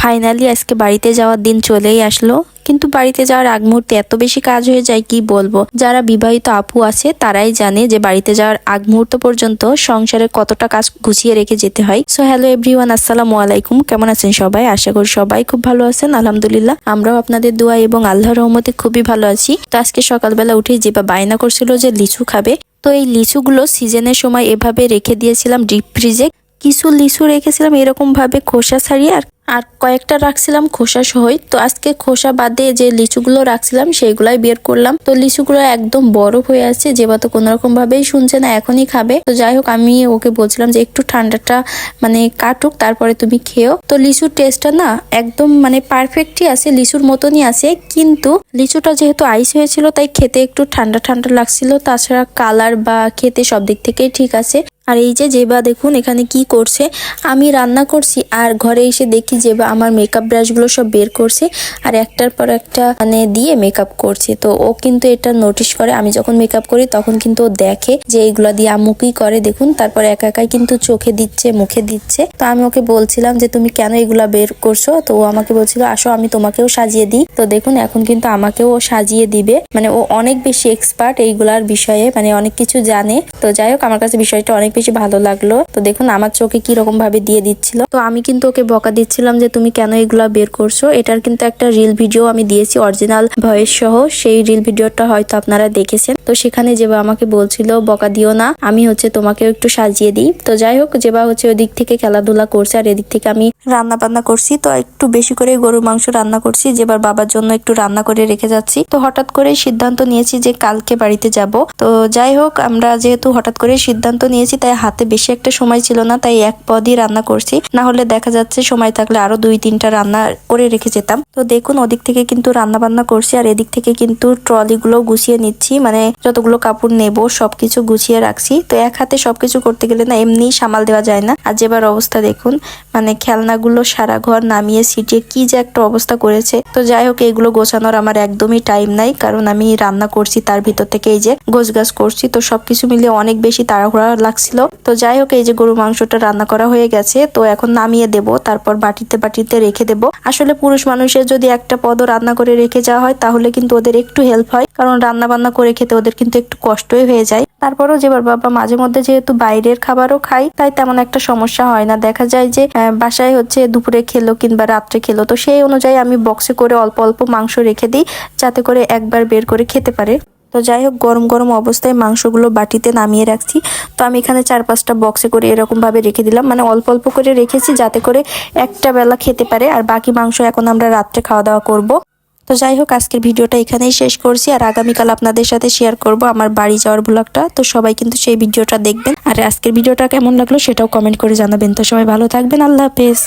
Finally আজকে বাড়িতে যাওয়ার দিন চলেই আসলো। কিন্তু বাড়িতে যাওয়ার আগ মুহূর্তে এত বেশি কাজ হয়ে যায়, কি বলব? যারা বিবাহিত আপু আছে, তারাই জানে যে বাড়িতে যাওয়ার আগ মুহূর্ত পর্যন্ত সংসারে কতটা কাজ গুছিয়ে রেখে যেতে হয়। সো হ্যালো এভরিওয়ান আসসালামু আলাইকুম। কেমন আছেন সবাই? আশা করি সবাই খুব ভালো আছেন, আলহামদুলিল্লাহ। আমরাও আপনাদের দোয়া এবং আল্লাহর রহমতে খুবই ভালো আছি। তো আজকে সকালবেলা উঠে যেবা বায়না করছিল যে লিচু খাবে। তো এই লিচুগুলো সিজনের সময় এভাবে রেখে দিয়েছিলাম ডিপ ফ্রিজে কিছু লিচু রেখেছিলাম এরকম ভাবে খোসা ছাড়িয়ে আর আর কয়েকটা রাখছিলাম খোসা সহই তো আজকে খোসা বাদে যে লিচুগুলো রাখছিলাম, সেইগুলাই বের করলাম। তো লিচুগুলো একদম বরফ হয়ে আছে যেবা তো কোনো রকম ভাবেই শুনছে না, এখনই খাবে। তো যাই হোক, আমি ওকে বলছিলাম যে একটু ঠান্ডাটা মানে কাটুক, তারপরে তুমি খেও। তো লিচুর টেস্টটা না একদম মানে পারফেক্টই আছে, লিচুর মতনই আছে। কিন্তু লিচুটা যেহেতু আইস হয়েছিল, তাই খেতে একটু ঠান্ডা ঠান্ডা লাগছিল। তাছাড়া কালার বা খেতে সব দিক থেকেই ঠিক আছে। আর এই যে জেবা দেখুন, এখানে কি করছে? আমি রান্না করছি আর ঘরে এসে দেখি জেবা আমার মেকআপ ব্রাশগুলো সব বের করছে আর একটার পর একটা মানে দিয়ে মেকআপ করছে। তো ও কিন্তু এটা নোটিশ করে, আমি যখন মেকআপ করি তখন কিন্তু ও দেখে যে এইগুলা দিয়ে আম্মু কি করে দেখুন। তারপর একা একাই কিন্তু চোখে দিচ্ছে, মুখে দিচ্ছে। তো আমি ওকে বলছিলাম যে, তুমি কেন এগুলা বের করছ? তো ও আমাকে বলছিল, আসো, আমি তোমাকেও সাজিয়ে দিই। তো দেখুন, এখন কিন্তু আমাকেও ও সাজিয়ে দিবে। মানে ও অনেক বেশি এক্সপার্ট এইগুলার বিষয়ে মানে অনেক কিছু জানে। তো যাই হোক, আমার কাছে বিষয়টা অনেক বেশি ভালো লাগল। তো দেখুন, আমার চোখে কি রকম ভাবে দিয়ে দিচ্ছিল। তো আমি কিন্তু ওকে বকা দিচ্ছিলাম যে, তুমি কেন এগুলা বের করছ? এটার কিন্তু একটা রিল ভিডিও আমি দিয়েছি অরিজিনাল ভয়েস সহ। সেই রিল ভিডিওটা হয়তো আপনারা দেখেছেন। তো সেখানে যেবা আমাকে বলছিল, বকা দিও না, আমি হচ্ছে তোমাকে একটু সাজিয়ে দিই। তো যাই হোক, যেবা হচ্ছে ওই দিক থেকে খেলাধুলা করছে, আর এদিক থেকে আমি রান্না বান্না করছি। তো একটু বেশি করে গরুর মাংস রান্না করছি, যেবার বাবার জন্য একটু রান্না করে রেখে যাচ্ছি। তো হঠাৎ করে সিদ্ধান্ত নিয়েছি যে, কালকে বাড়িতে যাব। তো যাই হোক, আমরা যেহেতু হঠাৎ করে সিদ্ধান্ত নিয়েছি তাই হাতে বেশি একটা সময় ছিল না, তাই এক পদই রান্না করছি। না হলে দেখা যাচ্ছে সময় থাকলে আরও দুই তিনটা রান্না করে রেখে যেতাম। তো দেখুন, ওদিক থেকে কিন্তু রান্না বান্না করছি আর এদিক থেকে কিন্তু ট্রলি গুলো গুছিয়ে নিচ্ছি। মানে যতগুলো কাপড় নেব, সবকিছু গুছিয়ে রাখছি। তো এক হাতে সবকিছু করতে গেলে না, এমনি সামাল দেওয়া যায় না। আর যেবার অবস্থা দেখুন মানে খেলনাগুলো সারা ঘর নামিয়ে সিটিয়ে কি যে একটা অবস্থা করেছে। তো যাই হোক, এগুলো গোছানোর আমার একদমই টাইম নাই, কারণ আমি রান্না করছি তার ভিতর থেকে এই যে গোছ গাছ করছি। তো সবকিছু মিলিয়ে অনেক বেশি তাড়াহুড়া লাগছিল তো যাই হোক, এই যে গরু মাংসটা রান্না করা হয়ে গেছে, তো এখন নামিয়ে দেব, তারপর বাটিতে বাটিতে রেখে দেব। আসলে পুরুষ মানুষের যদি একটা পদও রান্না করে রেখে যাওয়া হয়, তাহলে কিন্তু ওদের একটু হেল্প হয়, কারণ রান্না বান্না করে খেতে ওদের কিন্তু একটু কষ্টই হয়ে যায়। তারপরেও যেবার বাবা মাঝে মধ্যে যেহেতু বাইরের খাবারও খাই তাই তেমন একটা সমস্যা হয় না। দেখা যায় যে বাসায় হচ্ছে দুপুরে খেলো কিংবা রাত্রে খেলো, তো সেই অনুযায়ী আমি বক্সে করে অল্প অল্প মাংস রেখে দিই, যাতে করে একবার বের করে খেতে পারে। তো যাই হোক, গরম গরম অবস্থায় মাংসগুলো বাটিতে নামিয়ে রাখছি। তো আমি এখানে চার পাঁচটা বক্সে করে এরকম ভাবে রেখে দিলাম। মানে অল্প অল্প করে রেখেছি যাতে করে একটা বেলা খেতে পারে। আর বাকি মাংস এখন আমরা রাত্রে খাওয়া দাওয়া করব। তো যাই হোক, আজকের ভিডিওটা এখানেই শেষ করছি। আর আগামীকাল আপনাদের সাথে শেয়ার করব আমার বাড়ি যাওয়ার ব্লগটা তো সবাই কিন্তু সেই ভিডিওটা দেখবেন। আর আজকের ভিডিওটা কেমন লাগল সেটাও কমেন্ট করে জানাবেন। তো সবাই ভালো থাকবেন। আল্লাহ হাফেজ।